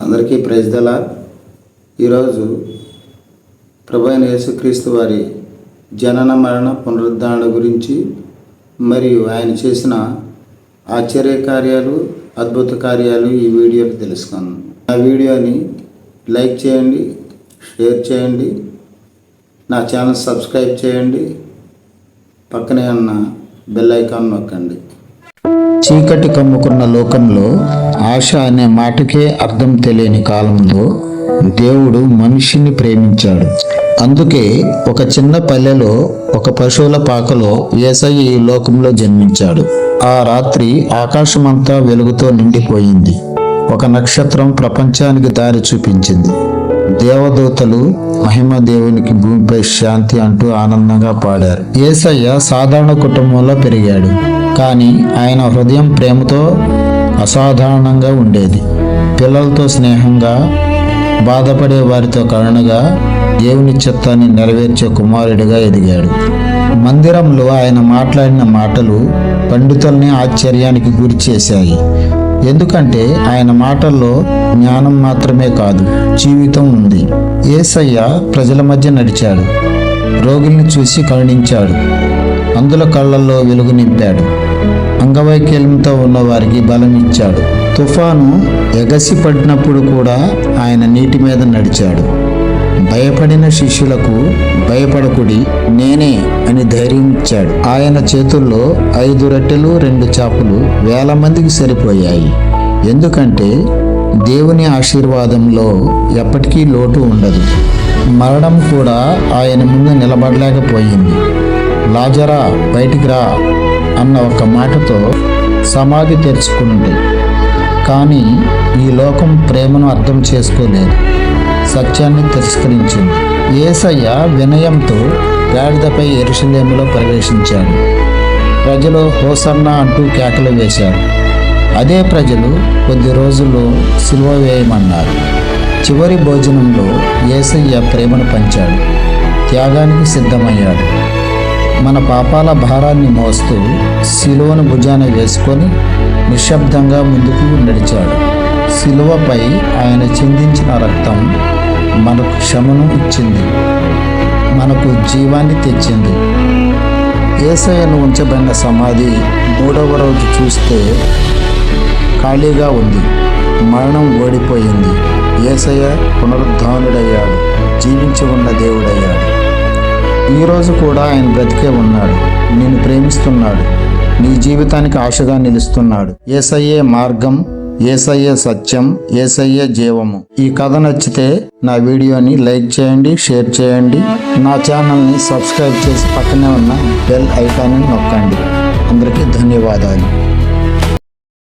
అందరికీ ప్రైజ్దలా ఈరోజు ప్రభు యేసుక్రీస్తు వారి జనన మరణ పునరుద్ధరణ గురించి మరియు ఆయన చేసిన ఆశ్చర్య కార్యాలు అద్భుత కార్యాలు ఈ వీడియోకి తెలుసుకుందాం. నా వీడియోని లైక్ చేయండి షేర్ చేయండి నా ఛానల్ సబ్స్క్రైబ్ చేయండి పక్కనే ఉన్న బెల్ ఐకాన్ నొక్కండి. చీకటి కమ్ముకున్న లోకంలో ఆశ అనే మాటకే అర్థం తెలియని కాలంలో దేవుడు మనిషిని ప్రేమించాడు. అందుకే ఒక చిన్న పల్లెలో ఒక పశువుల పాకలో ఏసయ్య ఈ లోకంలో జన్మించాడు. ఆ రాత్రి ఆకాశమంతా వెలుగుతో నిండిపోయింది. ఒక నక్షత్రం ప్రపంచానికి దారి చూపించింది. దేవదూతలు మహిమ దేవునికి భూమిపై శాంతి అంటూ ఆనందంగా పాడారు. ఏసయ్య సాధారణ కుటుంబంలో పెరిగాడు. కానీ ఆయన హృదయం ప్రేమతో అసాధారణంగా ఉండేది. పిల్లలతో స్నేహంగా బాధపడే వారితో కరుణగా దేవుని చిత్తాన్ని నెరవేర్చే కుమారుడిగా ఎదిగాడు. మందిరంలో ఆయన మాట్లాడిన మాటలు పండితుల్ని ఆశ్చర్యానికి గురి చేశాయి. ఎందుకంటే ఆయన మాటల్లో జ్ఞానం మాత్రమే కాదు జీవితం ఉంది. ఏసయ్య ప్రజల మధ్య నడిచాడు. రోగుల్ని చూసి కరుణించాడు. అందుల కళ్ళల్లో వెలుగు నింపాడు. అంగవైకల్యంతో ఉన్నవారికి బలం ఇచ్చాడు తుఫాను ఎగసి పడినప్పుడు కూడా ఆయన నీటి మీద నడిచాడు. భయపడిన శిష్యులకు భయపడకుడి నేనే అని ధైర్యం ఇచ్చాడు. ఆయన చేతుల్లో ఐదు రొట్టెలు రెండు చాపలు వేల మందికి సరిపోయాయి. ఎందుకంటే దేవుని ఆశీర్వాదంలో ఎప్పటికీ లోటు ఉండదు. మరణం కూడా ఆయన ముందు నిలబడలేకపోయింది. లాజరా బయటికి రా. అన్న ఒక మాటతో సమాధి తెరుచుకుంది కానీ ఈ లోకం ప్రేమను అర్థం చేసుకోలేదు. సత్యాన్ని తిరస్కరించింది. ఏసయ్య వినయంతో గాడిదపై ఎరుసలేములో ప్రవేశించాడు. ప్రజలు హోసన్న అంటూ కేకలు వేశారు. అదే ప్రజలు కొద్ది రోజుల్లో సిలువ వేయమన్నారు. చివరి భోజనంలో ఏసయ్య ప్రేమను పంచాడు. త్యాగానికి సిద్ధమయ్యాడు. మన పాపాల భారాన్ని మోస్తూ శిలువను భుజాన వేసుకొని నిశ్శబ్దంగా ముందుకు నడిచాడు. శిలువపై ఆయన చిందించిన రక్తం మనకు క్షమను ఇచ్చింది. మనకు జీవాన్ని తెచ్చింది. ఏసయ్యను ఉంచబడిన సమాధి మూడవ రోజు చూస్తే ఖాళీగా ఉంది. మరణం ఓడిపోయింది. ఏసయ్య పునరుద్ధానుడయ్యాడు. జీవించి ఉన్న దేవుడయ్యాడు. ఈరోజు కూడా ఆయన బ్రతికే ఉన్నాడు. నేను ప్రేమిస్తున్నాడు. నీ జీవితానికి ఆశగా నిలుస్తున్నాడు. ఏసయ్యే మార్గం ఏసయ్యే సత్యం ఏసయ్యే జీవము. ఈ కథ నచ్చితే నా వీడియోని లైక్ చేయండి షేర్ చేయండి. నా ఛానల్ని సబ్స్క్రైబ్ చేసి పక్కనే ఉన్న బెల్ ఐకాన్ని నొక్కండి. అందరికీ ధన్యవాదాలు.